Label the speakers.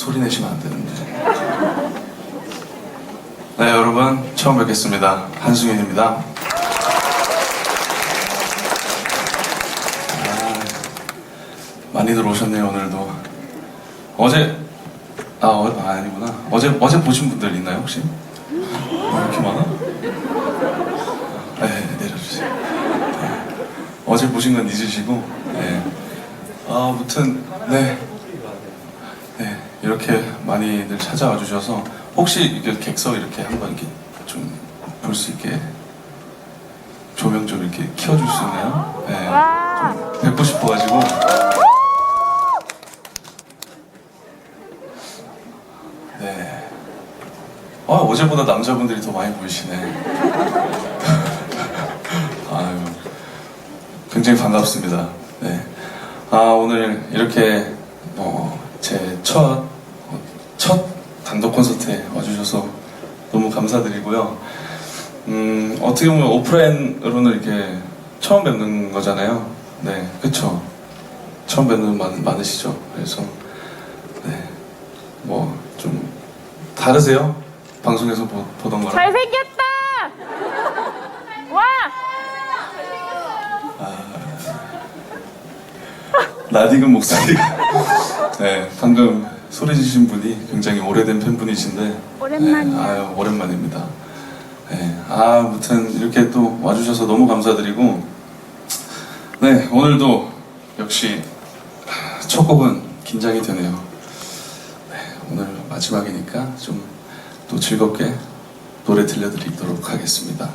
Speaker 1: 소리 내시면 안 되는데. 네, 여러분 처음 뵙겠습니다. 한승윤입니다. 아, 많이들 오셨네요 오늘도. 어제 아, 어, 아 아니구나. 어제 어제 보신 분들 있나요 혹시? 어, 이렇게 많아? 네, 내려주세요. 네. 어제 보신 건 잊으시고, 네. 아, 아무튼, 네. 네, 이렇게 많이들 찾아와 주셔서, 혹시 이렇게 객석 이렇게 한번 이렇게 좀 볼 수 있게 조명 좀 이렇게 키워줄 수 있나요? 네. 좀 뵙고 싶어가지고. 네. 아, 어제보다 남자분들이 더 많이 보이시네. 아유, 굉장히 반갑습니다. 네. 아, 오늘 이렇게, 어, 제 첫, 어, 첫 단독 콘서트에 와주셔서 너무 감사드리고요. 음, 어떻게 보면 오프라인으로는 이렇게 처음 뵙는 거잖아요. 네, 그쵸. 처음 뵙는 분 많, 으시죠 그래서, 네, 뭐, 좀, 다르세요? 방송에서 보, 보던 거랑.
Speaker 2: 잘생겼다! 와!
Speaker 1: 낯익은 목소리가. 네, 방금 소리 지신 분이 굉장히 오래된 팬분이신데.
Speaker 2: 오랜만이야.
Speaker 1: 네, 아유, 오랜만입니다. 네, 아, 아무튼 이렇게 또 와주셔서 너무 감사드리고. 네, 오늘도 역시 첫 곡은 긴장이 되네요. 네, 오늘 마지막이니까 좀 또 즐겁게 노래 들려드리도록 하겠습니다.